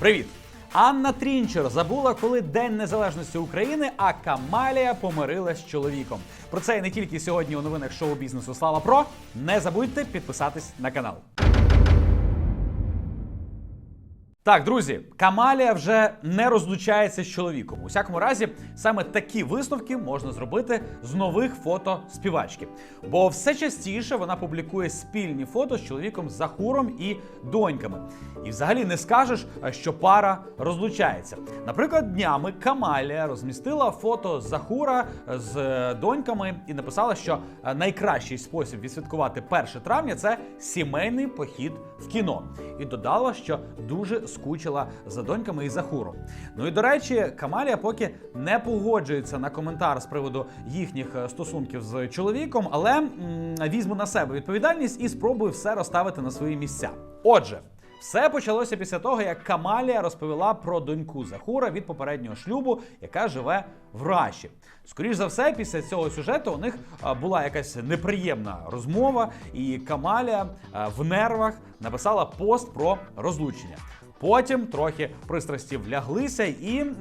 Привіт! Анна Трінчер забула, коли День Незалежності України, а Камалія помирилась з чоловіком. Про це і не тільки сьогодні у новинах шоу бізнесу Слава Про. Не забудьте підписатись на канал. Так, друзі, Камалія вже не розлучається з чоловіком. У всякому разі, саме такі висновки можна зробити з нових фото співачки. Бо все частіше вона публікує спільні фото з чоловіком Захуром і доньками. І взагалі не скажеш, що пара розлучається. Наприклад, днями Камалія розмістила фото Захура з е, доньками і написала, що е, найкращий спосіб відсвяткувати 1 травня це сімейний похід в кіно. І додала, що дуже скучила за доньками і Захуром. Ну і до речі, Камалія поки не погоджується на коментар з приводу їхніх е, стосунків з чоловіком, але м, візьму на себе відповідальність і спробую все розставити на свої місця. Отже. Все почалося після того, як Камалія розповіла про доньку Захура від попереднього шлюбу, яка живе в Раші. Скоріш за все, після цього сюжету у них була якась неприємна розмова, і Камалія в нервах написала пост про розлучення. Потім трохи пристрасті вляглися, і м,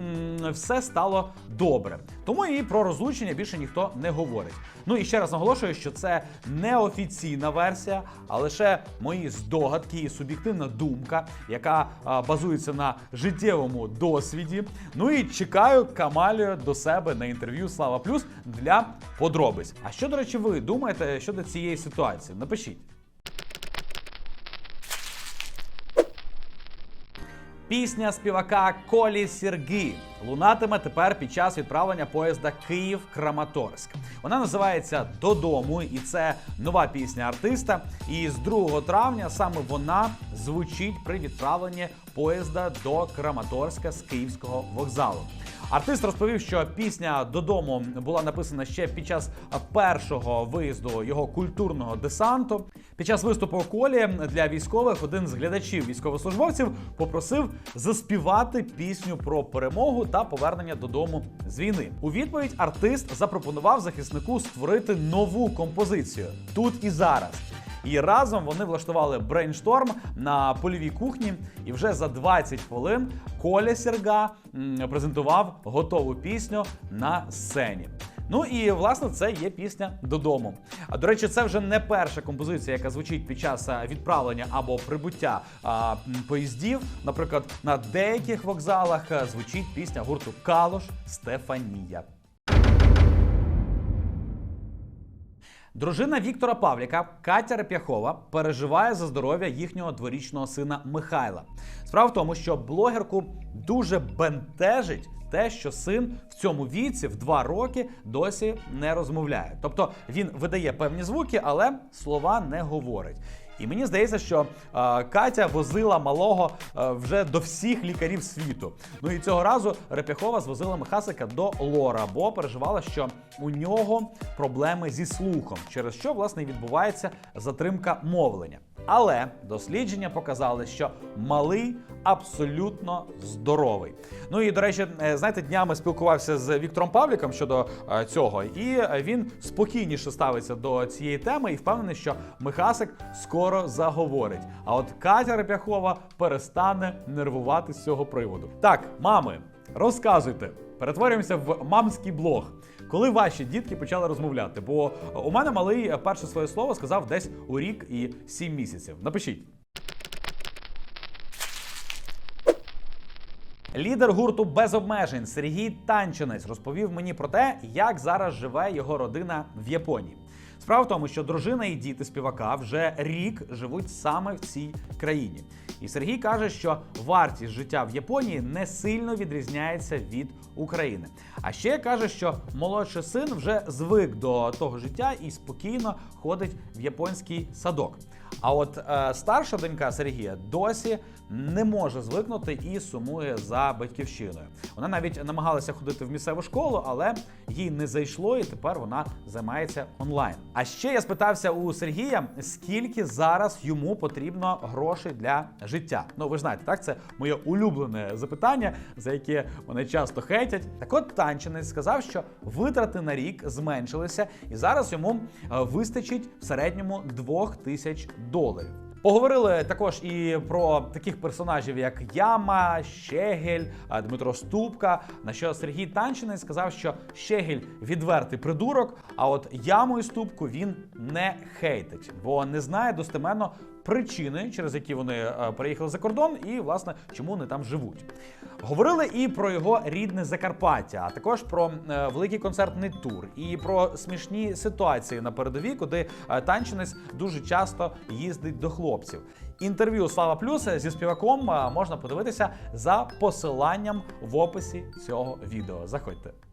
все стало добре. Тому і про розлучення більше ніхто не говорить. Ну і ще раз наголошую, що це не офіційна версія, а лише мої здогадки і суб'єктивна думка, яка а, базується на життєвому досвіді. Ну і чекаю Камалію до себе на інтерв'ю Слава Плюс для подробиць. А що, до речі, ви думаєте щодо цієї ситуації? Напишіть. Пісня співака Колі Сіргі лунатиме тепер під час відправлення поїзда Київ-Краматорськ. Вона називається Додому, і це нова пісня артиста. І з 2 травня саме вона звучить при відправленні поїзда до Краматорська з Київського вокзалу. Артист розповів, що пісня додому була написана ще під час першого виїзду його культурного десанту. Під час виступу колі для військових один з глядачів військовослужбовців попросив заспівати пісню про перемогу та повернення додому з війни. У відповідь артист запропонував захиснику створити нову композицію тут і зараз. І разом вони влаштували брейншторм на польовій кухні. І вже за 20 хвилин Коля Серга презентував готову пісню на сцені. Ну і власне це є пісня додому. А до речі, це вже не перша композиція, яка звучить під час відправлення або прибуття а, поїздів. Наприклад, на деяких вокзалах звучить пісня гурту Калош Стефанія. Дружина Віктора Павліка Катя Реп'яхова переживає за здоров'я їхнього дворічного сина Михайла. Справа в тому, що блогерку дуже бентежить те, що син в цьому віці в два роки досі не розмовляє. Тобто він видає певні звуки, але слова не говорить. І мені здається, що е, Катя возила малого е, вже до всіх лікарів світу. Ну і цього разу Реп'яхова звозила Михасика до Лора, бо переживала, що у нього проблеми зі слухом, через що власне відбувається затримка мовлення. Але дослідження показали, що малий абсолютно здоровий. Ну і до речі, е, знаєте, днями спілкувався з Віктором Павліком щодо е, цього, і е, він спокійніше ставиться до цієї теми і впевнений, що Михасик скоро заговорить. А от Катя Реп'яхова перестане нервувати з цього приводу. Так, мами, розказуйте. Перетворюємося в мамський блог. Коли ваші дітки почали розмовляти? Бо у мене малий перше своє слово сказав десь у рік і сім місяців. Напишіть. Лідер гурту без обмежень Сергій Танчинець розповів мені про те, як зараз живе його родина в Японії. Справа в тому, що дружина і діти співака вже рік живуть саме в цій країні. І Сергій каже, що вартість життя в Японії не сильно відрізняється від України. А ще каже, що молодший син вже звик до того життя і спокійно ходить в японський садок. А от е, старша донька Сергія досі не може звикнути і сумує за батьківщиною. Вона навіть намагалася ходити в місцеву школу, але їй не зайшло, і тепер вона займається онлайн. А ще я спитався у Сергія, скільки зараз йому потрібно грошей для життя. Ну ви ж знаєте, так це моє улюблене запитання, за яке мене часто хейтять. Так от танчинець сказав, що витрати на рік зменшилися, і зараз йому е, вистачить в середньому 2000 тисяч доларів. Поговорили також і про таких персонажів, як Яма, Щегель, Дмитро Ступка. На що Сергій Танчинець сказав, що Щегель відвертий придурок, а от яму і ступку він не хейтить, бо не знає достеменно причини, через які вони е, переїхали за кордон, і власне чому вони там живуть. Говорили і про його рідне Закарпаття, а також про е, великий концертний тур, і про смішні ситуації на передовій, куди е, танчинець дуже часто їздить до хлопців. Інтерв'ю Слава Плюс зі співаком можна подивитися за посиланням в описі цього відео. Заходьте. А,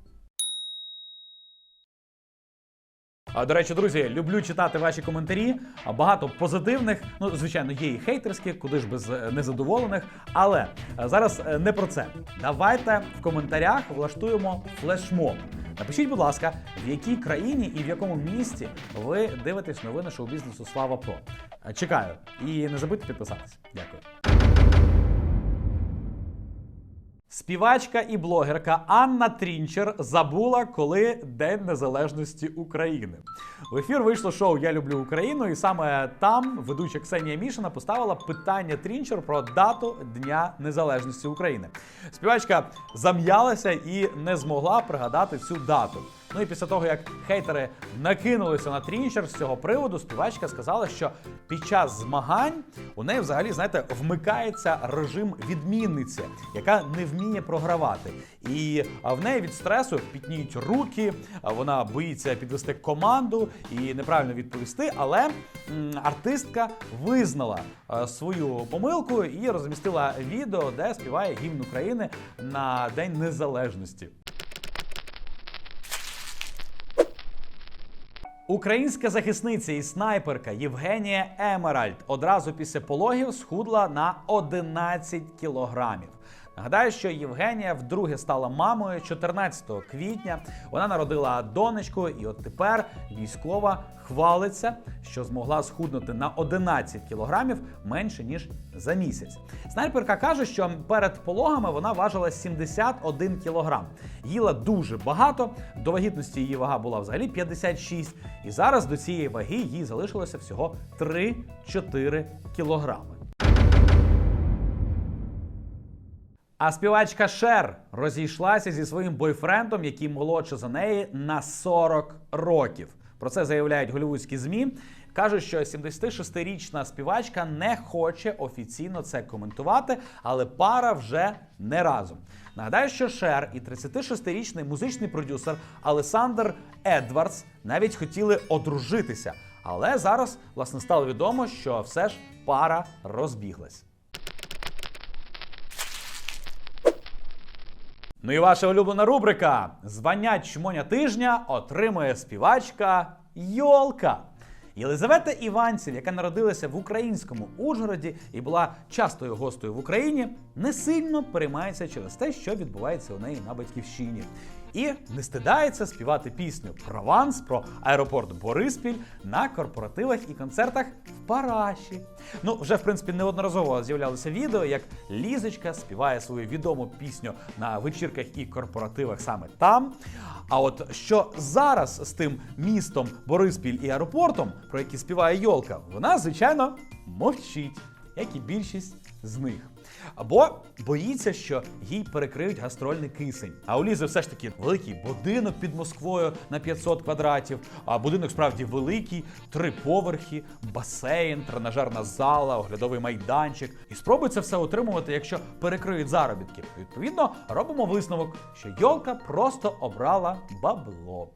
До речі, друзі, люблю читати ваші коментарі. Багато позитивних. Ну, звичайно, є і хейтерські, куди ж без е, незадоволених. Але е, зараз е, не про це. Давайте в коментарях влаштуємо флешмоб. Напишіть, будь ласка, в якій країні і в якому місті ви дивитесь новини шоу-бізнесу Слава Про. Чекаю. І не забудьте підписатися. Дякую. Співачка і блогерка Анна Трінчер забула, коли День Незалежності України. В ефір вийшло шоу Я люблю Україну, і саме там ведуча Ксенія Мішина поставила питання Трінчер про дату Дня Незалежності України. Співачка зам'ялася і не змогла пригадати цю дату. Ну і після того, як хейтери накинулися на трінчер з цього приводу, співачка сказала, що під час змагань у неї взагалі, знаєте, вмикається режим відмінниці, яка не вміє програвати. І в неї від стресу пітніють руки, вона боїться підвести команду і неправильно відповісти. Але артистка визнала свою помилку і розмістила відео, де співає гімн України на День Незалежності. Українська захисниця і снайперка Євгенія Емеральд одразу після пологів схудла на 11 кілограмів. Нагадаю, що Євгенія вдруге стала мамою 14 квітня. Вона народила донечку, і от тепер військова хвалиться, що змогла схуднути на 11 кілограмів менше ніж за місяць. Снайперка каже, що перед пологами вона важила 71 кілограм. Їла дуже багато. До вагітності її вага була взагалі 56, і зараз до цієї ваги їй залишилося всього 3-4 кілограми. А співачка Шер розійшлася зі своїм бойфрендом, який молодше за неї на 40 років. Про це заявляють голівудські змі. Кажуть, що 76-річна співачка не хоче офіційно це коментувати, але пара вже не разом. Нагадаю, що Шер і 36-річний музичний продюсер Алесандр Едвардс навіть хотіли одружитися. Але зараз власне стало відомо, що все ж пара розбіглась. Ну і ваша улюблена рубрика Звання чмоня тижня отримує співачка Йолка. Єлизавета Іванців, яка народилася в українському Ужгороді і була частою гостею в Україні, не сильно переймається через те, що відбувається у неї на батьківщині. І не стидається співати пісню Прованс про аеропорт Бориспіль на корпоративах і концертах в Параші. Ну, вже в принципі неодноразово з'являлися відео, як Лізочка співає свою відому пісню на вечірках і корпоративах саме там. А от що зараз з тим містом Бориспіль і аеропортом, про який співає Йолка, вона, звичайно, мовчить, як і більшість з них. Або боїться, що їй перекриють гастрольний кисень. А у Лізи все ж таки великий будинок під Москвою на 500 квадратів. А будинок справді великий, три поверхи, басейн, тренажерна зала, оглядовий майданчик. І спробуй це все отримувати, якщо перекриють заробітки. Відповідно, робимо висновок, що Йолка просто обрала бабло.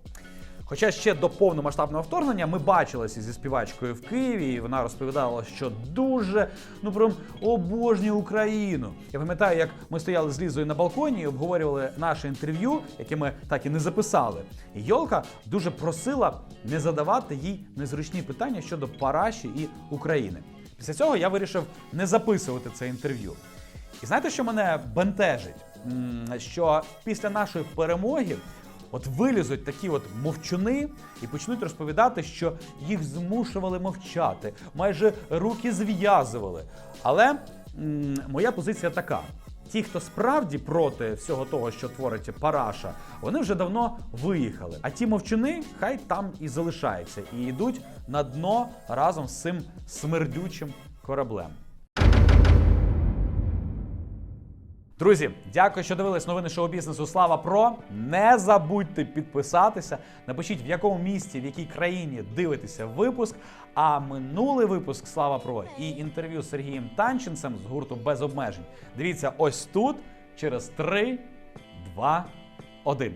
Хоча ще до повномасштабного вторгнення ми бачилися зі співачкою в Києві, і вона розповідала, що дуже ну прям обожнює Україну. Я пам'ятаю, як ми стояли з Лізою на балконі і обговорювали наше інтерв'ю, яке ми так і не записали. І Йолка дуже просила не задавати їй незручні питання щодо Параші і України. Після цього я вирішив не записувати це інтерв'ю. І знаєте, що мене бентежить? Що після нашої перемоги от вилізуть такі от мовчуни і почнуть розповідати, що їх змушували мовчати, майже руки зв'язували. Але м, моя позиція така. Ті, хто справді проти всього того, що творить Параша, вони вже давно виїхали. А ті мовчуни хай там і залишаються, і йдуть на дно разом з цим смердючим кораблем. Друзі, дякую, що дивились новини шоу-бізнесу. Слава Про. Не забудьте підписатися. Напишіть, в якому місті, в якій країні дивитеся випуск. А минулий випуск Слава Про і інтерв'ю з Сергієм Танченцем з гурту без обмежень. Дивіться ось тут через 3, 2, 1.